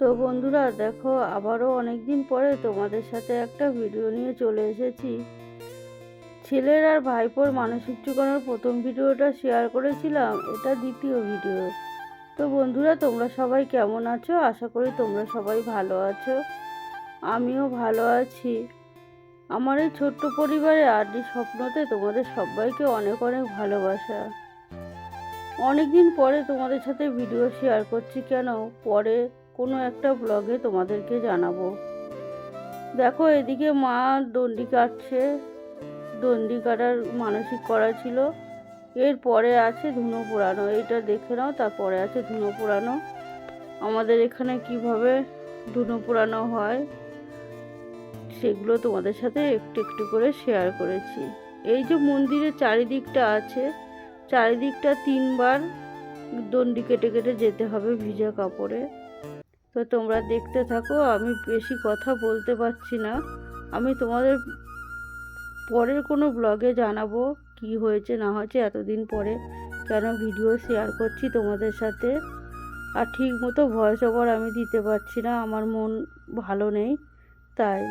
তো বন্ধুরা দেখো, আবারও অনেক দিন পরে তোমাদের সাথে একটা ভিডিও নিয়ে চলে এসেছি। ছেলের আর ভাইপোর মানসিক ঠিকানার প্রথম ভিডিওটা শেয়ার করেছিলাম, এটা দ্বিতীয় ভিডিও তো বন্ধুরা, তোমরা সবাই কেমন আছো? আশা করি তোমরা সবাই ভালো আছো। আমিও ভালো আছি। আমার এই ছোট্ট পরিবারে আড্ডি স্বপ্নতে তোমাদের সবাইকে অনেক অনেক ভালোবাসা। অনেক দিন পরে তোমাদের সাথে ভিডিও শেয়ার করছি কেন? পরে কোনো একটা ব্লগে তোমাদেরকে জানাব। দেখো, এদিকে মা দণ্ডি কাটছে। দণ্ডি কাটার মানসিক করা ছিল। এরপরে আছে ধুনো পোড়ানো। এইটা দেখে নাও, তারপরে আছে ধুনো পোড়ানো। আমাদের এখানে কীভাবে ধুনো পোড়ানো হয়, সেগুলো তোমাদের সাথে একটু একটু করে শেয়ার করেছি। এই যে মন্দিরের চারিদিকটা আছে, চারিদিকটা তিনবার দণ্ডি কেটে কেটে যেতে হবে ভিজা কাপড়ে। তো তোমরা দেখতে থাকো, আমি বেশি কথা বলতে পারছি না। আমি তোমাদের পরের কোনো ব্লগে জানাব কি হয়েছে, না হয়েছে, এতদিন পরে কেন ভিডিও শেয়ার করছি তোমাদের সাথে। আর ঠিক মতো ভয়েস ওভার আমি দিতে পারছি না, আমার মন ভালো নেই, তাই।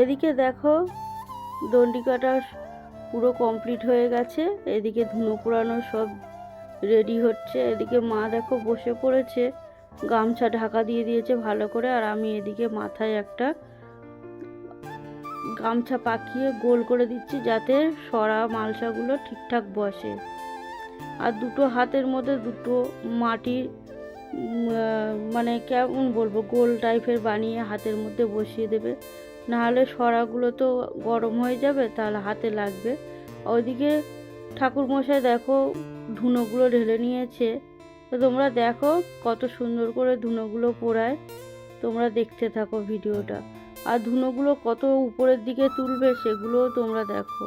এদিকে দেখো দণ্ডি কাটা পুরো কমপ্লিট হয়ে গেছে। এদিকে ধুনো পোড়ানো সব রেডি হচ্ছে। এদিকে মা দেখো বসে পড়েছে, গামছা ঢাকা দিয়ে দিয়েছে ভালো করে। আর আমি এদিকে মাথায় একটা গামছা পাকিয়ে গোল করে দিচ্ছি যাতে সরা মালসাগুলো ঠিকঠাক বসে। আর দুটো হাতের মধ্যে দুটো মাটির মানে কেমন বলব, গোল টাইপের বানিয়ে হাতের মধ্যে বসিয়ে দেবে। নাহলে সরাগুলো তো গরম হয়ে যাবে, তাহলে হাতে লাগবে। ওইদিকে ঠাকুরমশাই দেখো ধুনোগুলো ঢেলে নিয়েছে। তো তোমরা দেখো কত সুন্দর করে ধুনোগুলো পোড়ায়। তোমরা দেখতে থাকো ভিডিওটা। আর ধুনোগুলো কত উপরের দিকে তুলবে সেগুলোও তোমরা দেখো।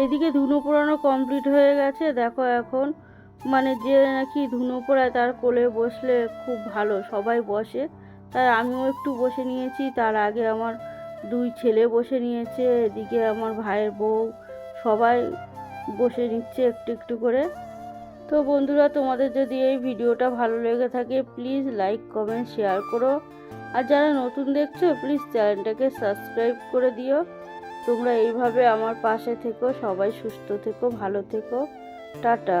এদিকে ধুনো পোড়ানো কমপ্লিট হয়ে গেছে। দেখো এখন মানে যে নাকি ধুনো পোড়ায় তার কোলে বসলে খুব ভালো, সবাই বসে। তাই আমিও একটু বসে নিয়েছি, তার আগে আমার দুই ছেলে বসে নিয়েছে, এদিকে আমার ভাইয়ের বউ, সবাই বসে নিচ্ছে একটু একটু করে। তো বন্ধুরা, তোমাদের যদি এই ভিডিওটা ভালো লেগে থাকে প্লিজ লাইক কমেন্ট শেয়ার করো। আর যারা নতুন দেখছ প্লিজ চ্যানেলটাকে সাবস্ক্রাইব করে দিও। তোমরা এইভাবে আমার পাশে থেকো সবাই সুস্থ থেকো ভালো থেকো। টাটা।